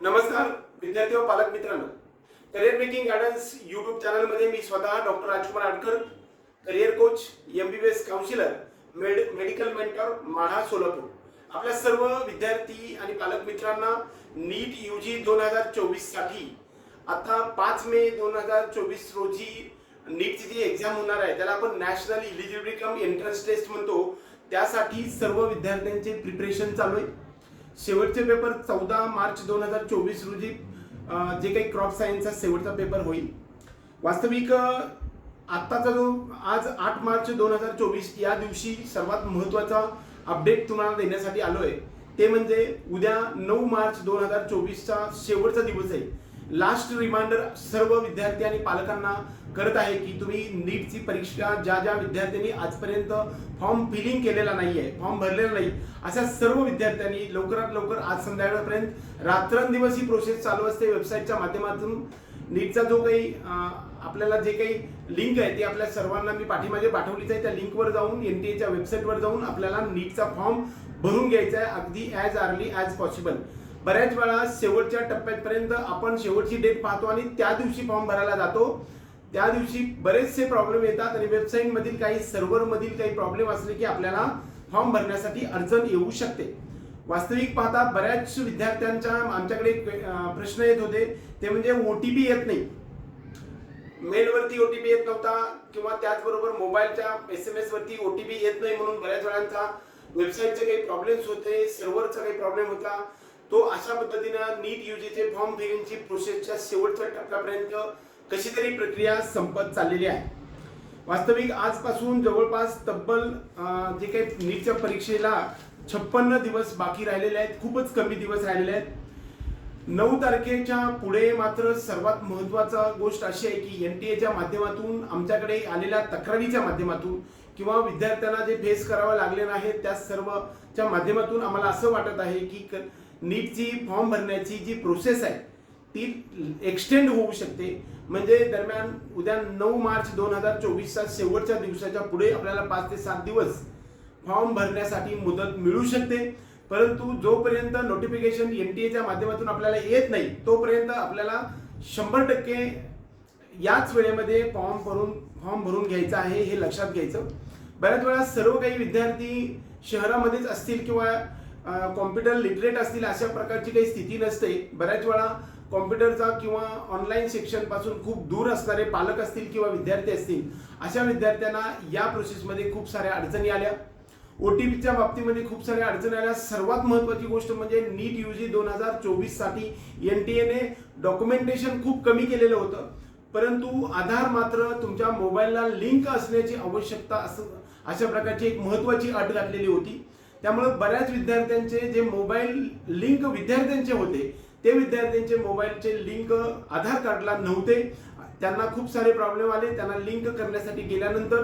नमस्कार विद्यार्थी व पालक मित्रांनो. करिअर मेकिंग गायडन्स युट्यूब चॅनलमध्ये मी स्वतः doctor Rajkumar Adkar career coach M B B S counsellor med medical mentor Madha Solapur. आपल्या सर्व विद्यार्थी आणि पालक मित्रांना नीट यू जी दोन हजार चोवीससाठी आता पाच मे दोन हजार चोवीस रोजी नीटची जी एक्झाम होणार आहे. त्याला आपण national eligibility cum entrance test म्हणतो. त्यासाठी सर्व विद्यार्थ्यांचे प्रिपरेशन चालू आहे. शेवटचे पेपर चौदा मार्च दोन हजार चोवीस रोजी जे काही क्रॉप सायन्सचा शेवटचा पेपर होईल. वास्तविक आत्ताचा जो आज आठ मार्च दोन हजार चोवीस या दिवशी सर्वात महत्त्वाचा अपडेट तुम्हाला देण्यासाठी आलो आहे ते म्हणजे उद्या नऊ मार्च दोन हजार चोवीसचा शेवटचा दिवस आहे. लास्ट रिमाइंडर सर्व विद्यार्थी आणि पालकांना करत आहे की तुम्ही नीटची परीक्षा ज्या ज्या विद्यार्थ्यांनी आजपर्यंत फॉर्म फिलिंग केलेला नाही आहे फॉर्म भरलेला नाही अशा सर्व विद्यार्थ्यांनी लवकरात लवकर आज संध्याकाळपर्यंत रात्रंदिवस ही प्रोसेस चालू असते. वेबसाईटच्या माध्यमातून नीटचा जो काही आपल्याला जे काही लिंक आहे ती आपल्या सर्वांना मी पाठीमागे पाठवलीच आहे. त्या लिंकवर जाऊन एन टी एच्या वेबसाईटवर जाऊन आपल्याला नीटचा फॉर्म भरून घ्यायचा आहे. अगदी ॲज अर्ली ॲज पॉसिबल बऱ्याच वेळा शेवटच्या टप्प्यापर्यंत आपण शेवटची डेट पाहतो आणि त्या दिवशी फॉर्म भरायला जातो. त्या दिवशी बरेचसे प्रॉब्लेम येतात आणि वेबसाईट मधील काही सर्व्हर मधील काही प्रॉब्लेम असले की आपल्याला फॉर्म भरण्यासाठी अडचण येऊ शकते. वास्तविक पाहता बऱ्याच विद्यार्थ्यांच्या आमच्याकडे प्रश्न येत होते. ते म्हणजे ओटीपी येत नाही. मेलवरती ओटीपी येत नव्हता किंवा त्याचबरोबर मोबाईलच्या एस एम एस वरती ओटीपी येत नाही म्हणून बऱ्याच वेळांचा वेबसाईटचे काही प्रॉब्लेम्स होते सर्व्हरचा काही प्रॉब्लेम होता. तो अशा पद्धतीनं नीट युजीचे फॉर्म फिलिंगची प्रोसेसच्या शेवटच्या टप्प्यापर्यंत कशी तरी प्रक्रिया संपत चाललेली आहे. वास्तविक आजपासून जवळपास तब्बल जे काही नीटच्या परीक्षेला छप्पन्न दिवस बाकी राहिलेले आहेत खूपच कमी दिवस राहिलेले आहेत. नऊ तारखेच्या पुढे मात्र सर्वात महत्त्वाचा गोष्ट अशी आहे की एन टी एच्या माध्यमातून आमच्याकडे आलेल्या तक्रारीच्या माध्यमातून किंवा विद्यार्थ्यांना जे फेस करावं लागलेलं आहे त्या सर्वच्या माध्यमातून आम्हाला असं वाटत आहे की नीटची फॉर्म भरण्याची जी प्रोसेस आहे ती एक्सटेंड होऊ शकते. म्हणजे दरम्यान उद्या नऊ मार्च दोन हजार चोवीसच्या शेवटच्या दिवसाच्या पुढे आपल्याला पाच ते सात दिवस फॉर्म भरण्यासाठी मुदत मिळू शकते. परंतु जोपर्यंत नोटिफिकेशन एन टी एच्या माध्यमातून आपल्याला येत नाही तोपर्यंत आपल्याला शंभर टक्के याच वेळेमध्ये फॉर्म भरून फॉर्म भरून घ्यायचा आहे हे लक्षात घ्यायचं. बऱ्याच वेळा सर्व काही विद्यार्थी शहरामध्येच असतील किंवा कॉम्प्युटर लिटरेट असतील अशा प्रकारची काही स्थिती नसते. बऱ्याच वेळा कॉम्प्युटरचा किंवा ऑनलाईन शिक्षणपासून खूप दूर असणारे पालक असतील किंवा विद्यार्थी असतील अशा विद्यार्थ्यांना या प्रोसेसमध्ये खूप साऱ्या अडचणी आल्या. ओ टी पीच्या बाबतीमध्ये खूप साऱ्या अडचणी आल्या. सर्वात महत्वाची गोष्ट म्हणजे नीट यू जी दोन हजार चोवीससाठी एन टी एने डॉक्युमेंटेशन खूप कमी केलेलं होतं. परंतु आधार मात्र तुमच्या मोबाईलला लिंक असण्याची आवश्यकता असं अशा प्रकारची एक महत्वाची अट घातलेली होती. त्यामुळे बऱ्याच विद्यार्थ्यांचे जे मोबाईल लिंक विद्यार्थ्यांचे होते ते विद्यार्थ्यांचे मोबाईलचे लिंक आधार कार्डला नव्हते. त्यांना खूप सारे प्रॉब्लेम आले त्यांना लिंक करण्यासाठी गेल्यानंतर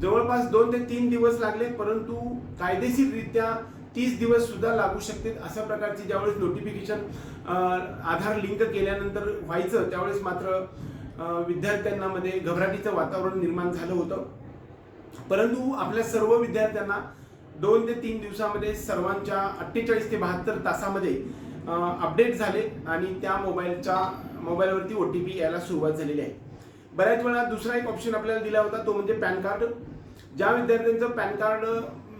जवळपास दोन ते तीन दिवस लागले परंतु कायदेशीररित्या तीस दिवस सुद्धा लागू शकते अशा प्रकारची ज्यावेळेस नोटिफिकेशन आधार लिंक केल्यानंतर व्हायचं त्यावेळेस मात्र विद्यार्थ्यांनामध्ये विद्यार्थ्यांना मध्ये घबराटीचं वातावरण निर्माण झालं होतं. परंतु आपल्या सर्व विद्यार्थ्यांना दोन ते तीन दिवसामध्ये सर्वांच्या अठ्ठेचाळीस ते बहात्तर तासामध्ये अपडेट झाले आणि त्या मोबाईलच्या मोबाईलवरती ओ टी पी यायला सुरुवात झालेली आहे. बऱ्याच वेळा दुसरा एक ऑप्शन आपल्याला दिला होता तो म्हणजे पॅन कार्ड. ज्या विद्यार्थ्यांचं पॅन कार्ड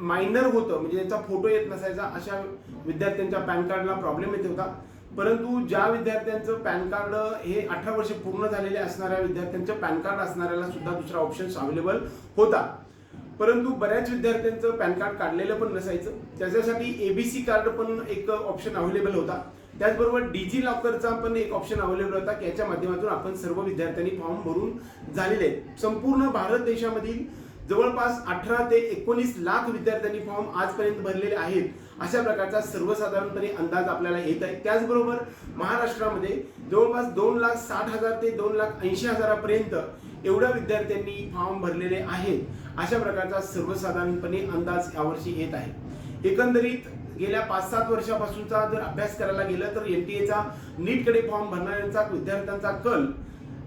मायनर होतं म्हणजे त्यांचा फोटो येत नसायचा अशा विद्यार्थ्यांच्या पॅन कार्डला प्रॉब्लेम येत होता. परंतु ज्या विद्यार्थ्यांचं पॅन कार्ड हे अठरा वर्ष पूर्ण झालेले असणाऱ्या विद्यार्थ्यांचं पॅन कार्ड असणाऱ्याला सुद्धा दुसरा ऑप्शन अवेलेबल होता. परंतु बऱ्याच विद्यार्थ्यांचं पॅन कार्ड काढलेलं पण नसायचं. त्याच्यासाठी एबीसी कार्ड पण एक ऑप्शन अवेलेबल होता. त्याचबरोबर डिजी लॉकरचा पण एक ऑप्शन अवेलेबल होता की याच्या माध्यमातून आपण सर्व विद्यार्थ्यांनी फॉर्म भरून झालेले आहेत. संपूर्ण भारत देशामधील जवळपास अठरा ते एकोणीस लाख विद्यार्थ्यांनी फॉर्म आजपर्यंत भरलेले आहेत. अशा प्रकारचा सर्वसाधारणपणे अंदाज आपल्याला येत आहे. त्याचबरोबर महाराष्ट्रामध्ये जवळपास दोन लाख साठ हजार ते दोन लाख ऐंशी हजारापर्यंत एवढ्या विद्यार्थ्यांनी फॉर्म भरलेले आहेत. अशा प्रकारचा सर्वसाधारणपणे अंदाज यावर्षी येत आहे. एकंदरीत गेल्या पाच सात वर्षापासूनचा जर अभ्यास करायला गेलं तर एन टी एचा नीटकडे फॉर्म भरणाऱ्यांचा विद्यार्थ्यांचा कल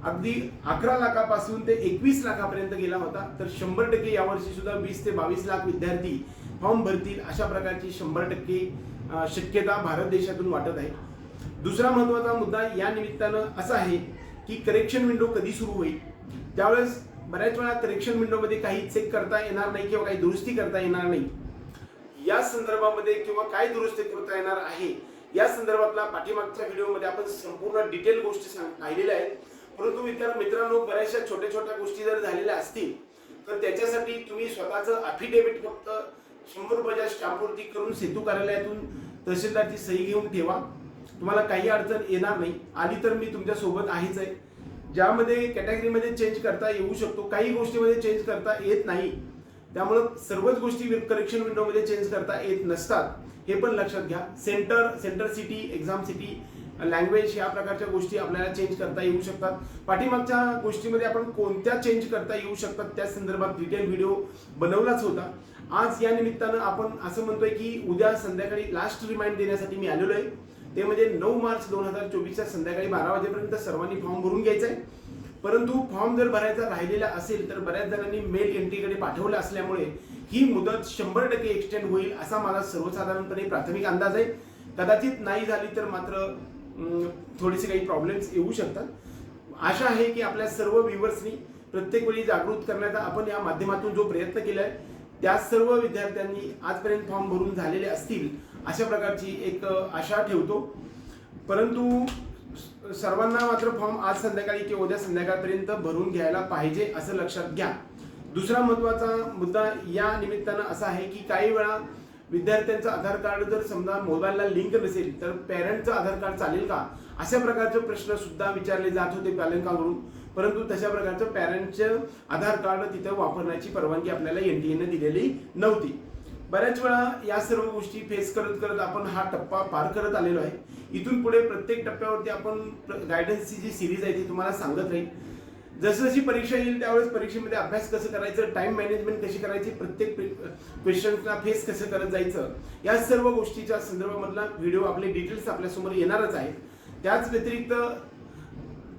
अगदी अकरा लाखापासून ते एकवीस लाखापर्यंत गेला होता. तर शंभर टक्के यावर्षी सुद्धा वीस ते बावीस लाख विद्यार्थी फॉर्म भरतील अशा प्रकारची शंभर टक्के शक्यता भारत देशातून वाटत आहे. दुसरा महत्त्वाचा मुद्दा या निमित्तानं असा आहे की करेक्शन विंडो कधी सुरू होईल? त्यावेळेस बऱ्याच वेळा करेक्शन विंडोमध्ये काही चेक करता येणार नाही किंवा काही दुरुस्ती करता येणार नाही. या संदर्भामध्ये किंवा काय दुरुस्ती करता येणार आहे या संदर्भातला पाठीमागच्या व्हिडिओमध्ये आपण संपूर्ण डिटेल गोष्टी सांग पाहिलेल्या आहेत. परंतु इतर मित्रांनो बऱ्याचशा छोट्या छोट्या गोष्टी जर झालेल्या असतील तर त्याच्यासाठी तुम्ही स्वतःचं अफिडेव्हिट फक्त शंभर रुपयाच्या स्टॅम्पवरती करून सेतू कार्यालयातून तहसीलदारची सही घेऊन ठेवा. तुम्हाला काही अडचण येणार नाही. आली तर मी तुमच्यासोबत आहेच आहे. ज्यामध्ये कॅटेगरीमध्ये चेंज करता येऊ शकतो काही गोष्टीमध्ये चेंज करता येत नाही. त्यामुळं सर्वच गोष्टी करेक्शन विंडोमध्ये चेंज करता येत नसतात. हे पण लक्षात घ्या. Centre centre city exam city language या प्रकारच्या गोष्टी आपल्याला चेंज करता येऊ शकतात. पाठीमागच्या गोष्टीमध्ये आपण कोणत्या चेंज करता येऊ शकतात त्या संदर्भात डिटेल व्हिडिओ बनवलाच होता. आज या निमित्तानं आपण असं म्हणतोय की उद्या संध्याकाळी लास्ट रिमाइंड देण्यासाठी मी आलेलो आहे. ते म्हणजे नऊ मार्च दोन हजार चोवीसच्या संध्याकाळी बारा वाजेपर्यंत सर्वांनी फॉर्म भरून घ्यायचा आहे परंतु फॉर्म जर भरायचा राहिलेला असेल तर बऱ्याच जणांनी मेल एंट्रीकडे पाठवलं असल्यामुळे ही मुदत शंभर टक्के एक्सटेंड होईल असा माझा सर्वसाधारणपणे प्राथमिक अंदाज आहे. कदाचित नाही झाली तर मात्र थोडेसे काही प्रॉब्लेम्स येऊ शकतात. आशा आहे की आपल्या सर्व व्ह्युअर्सनी प्रत्येक वेळी जागृत करण्याचा आपण या माध्यमातून जो प्रयत्न केला आहे त्या सर्व विद्यार्थ्यांनी आजपर्यंत फॉर्म भरून झालेले असतील अशा प्रकारची एक आशा ठेवतो. परंतु सर्वांना मात्र फॉर्म आज संध्याकाळी किंवा उद्या संध्याकाळपर्यंत भरून घ्यायला पाहिजे असं लक्षात घ्या. दुसरा महत्त्वाचा मुद्दा या निमित्तानं असा आहे की काही वेळा विद्यार्थ्यांचं आधार कार्ड जर समजा मोबाईलला लिंक नसेल तर पॅरेंटचं आधार कार्ड चालेल का? अशा प्रकारचे प्रश्न सुद्धा विचारले जात होते पालकांकडून. परंतु तशा प्रकारचं पॅरेंटचं आधार कार्ड तिथं वापरण्याची परवानगी आपल्याला एन टी एनं दिलेली नव्हती. बऱ्याच वेळा या सर्व गोष्टी फेस करत करत आपण हा टप्पा पार करत आलेलो आहे. इथून पुढे प्रत्येक टप्प्यावरती आपण गायडन्सची जी सिरीज आहे ती तुम्हाला सांगत राहील. जसं जशी परीक्षा येईल त्यावेळेस परीक्षेमध्ये अभ्यास कसं करायचं टाइम मॅनेजमेंट कशी करायची प्रत्येक क्वेश्चन्सला फेस कसं करत जायचं या सर्व गोष्टीच्या संदर्भामधला व्हिडिओ आपले डिटेल्स आपल्यासमोर येणारच आहेत. त्याच व्यतिरिक्त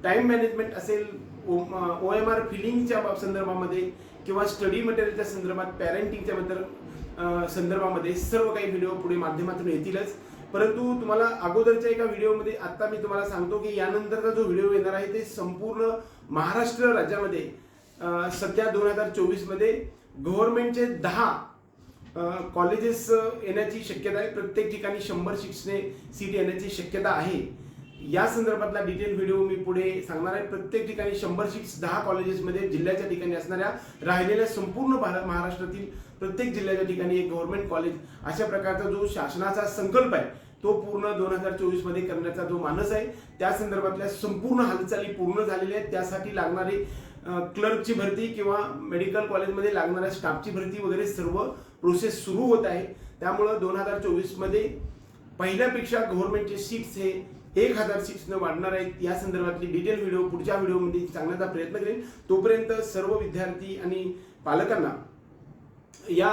टाइम मॅनेजमेंट असेल ओ एम आर फिलिंगच्या संदर्भामध्ये किंवा स्टडी मटेरियलच्या संदर्भात पॅरेंटिंगच्या बद्दल संदर्भामध्ये सर्व काही व्हिडिओ पुढे माध्यमातून येतीलच. परंतु तुम्हाला अगोदरच्या एका व्हिडिओमध्ये आत्ता मी तुम्हाला सांगतो की यानंतरचा जो व्हिडिओ येणार आहे ते संपूर्ण महाराष्ट्र राज्यामध्ये सध्या दोन हजार चोवीसमध्ये गव्हर्नमेंटचे दहा कॉलेजेस येण्याची शक्यता आहे. प्रत्येक ठिकाणी शंभर शिक्षणे सीट येण्याची शक्यता आहे. या संदर्भातला डिटेल व्हिडिओ मी पुढे सांगणार आहे. प्रत्येक ठिकाणी शंभर सीट्स दहा कॉलेजेसमध्ये जिल्ह्याच्या ठिकाणी असणाऱ्या राहिलेल्या संपूर्ण भारत महाराष्ट्रातील प्रत्येक जिल्ह्याच्या ठिकाणी एक गव्हर्नमेंट कॉलेज अशा प्रकारचा जो शासनाचा संकल्प आहे तो पूर्ण दोन हजार चोवीसमध्ये करण्याचा जो मानस आहे त्या संदर्भातल्या संपूर्ण हालचाली पूर्ण झालेल्या आहेत. त्यासाठी लागणारी क्लर्कची भरती किंवा मेडिकल कॉलेजमध्ये लागणाऱ्या स्टाफची भरती वगैरे सर्व प्रोसेस सुरू होत आहे. त्यामुळं दोन हजार चोवीसमध्ये पहिल्यापेक्षा गव्हर्नमेंटचे सीट्स हे एक हजार सीट्सनं वाढणार आहेत. या संदर्भातली डिटेल व्हिडिओ पुढच्या व्हिडिओमध्ये सांगण्याचा प्रयत्न करेन. तोपर्यंत सर्व विद्यार्थी आणि पालकांना या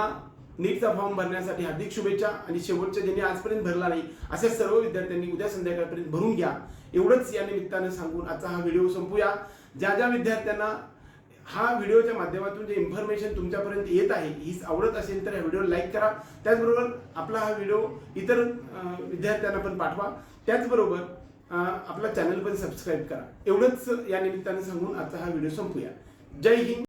नीटचा फॉर्म भरण्यासाठी हार्दिक शुभेच्छा आणि शेवटच्या ज्यांनी आजपर्यंत भरला नाही अशा सर्व विद्यार्थ्यांनी उद्या संध्याकाळपर्यंत भरून घ्या. एवढंच या निमित्तानं सांगून आजचा हा व्हिडिओ संपूया. ज्या ज्या विद्यार्थ्यांना हा व्हिडिओच्या माध्यमातून जे इन्फॉर्मेशन तुमच्यापर्यंत येत आहे हीच आवडत असेल तर हा व्हिडिओ लाईक करा. त्याचबरोबर आपला हा व्हिडिओ इतर विद्यार्थ्यांना पण पाठवा. त्याचबरोबर आपला चॅनल पण सबस्क्राईब करा. एवढंच या निमित्तानं सांगून आजचा हा व्हिडिओ संपूया. जय हिंद.